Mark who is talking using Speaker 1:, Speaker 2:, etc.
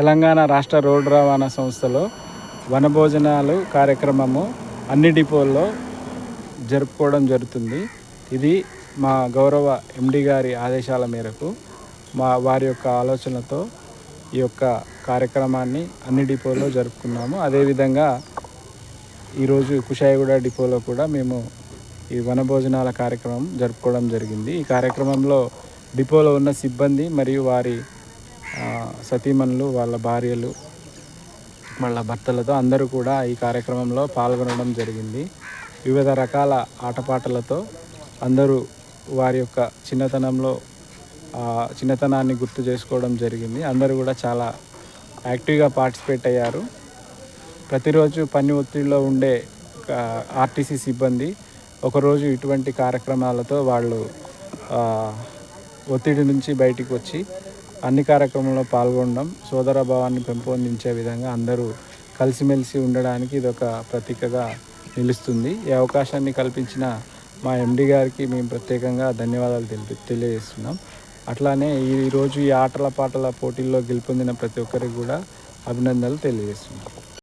Speaker 1: తెలంగాణ రాష్ట్ర రోడ్డు రవాణా సంస్థలో వనభోజనాలు కార్యక్రమము అన్ని డిపోల్లో జరుపుకోవడం జరుగుతుంది. ఇది మా గౌరవ ఎండి గారి ఆదేశాల మేరకు మా వారి యొక్క ఆలోచనతో ఈ యొక్క కార్యక్రమాన్ని అన్ని డిపోల్లో జరుపుకున్నాము. అదేవిధంగా ఈరోజు కుషాయిగూడ డిపోలో కూడా మేము ఈ వనభోజనాల కార్యక్రమం జరుపుకోవడం జరిగింది. ఈ కార్యక్రమంలో డిపోలో ఉన్న సిబ్బంది మరియు వారి సతీమణులు వాళ్ళ భార్యలు వాళ్ళ భర్తలతో అందరూ కూడా ఈ కార్యక్రమంలో పాల్గొనడం జరిగింది. వివిధ రకాల ఆటపాటలతో అందరూ వారి యొక్క చిన్నతనంలో చిన్నతనాన్ని గుర్తు చేసుకోవడం జరిగింది. అందరూ కూడా చాలా యాక్టివ్గా పార్టిసిపేట్ అయ్యారు. ప్రతిరోజు పని ఒత్తిడిలో ఉండే ఆర్టీసీ సిబ్బంది ఒకరోజు ఇటువంటి కార్యక్రమాలతో వాళ్ళు ఒత్తిడి నుంచి బయటికి వచ్చి అన్ని కార్యక్రమంలో పాల్గొనడం సోదర భావాన్ని పెంపొందించే విధంగా అందరూ కలిసిమెలిసి ఉండడానికి ఇది ఒక ప్రతీకగా నిలుస్తుంది. ఈ అవకాశాన్ని కల్పించిన మా ఎండి గారికి మేము ప్రత్యేకంగా ధన్యవాదాలు తెలిపి తెలియజేస్తున్నాం. అట్లానే ఈరోజు ఈ ఆటల పాటల పోటీల్లో గెలుపొందిన ప్రతి ఒక్కరికి కూడా అభినందనలు తెలియజేస్తున్నాం.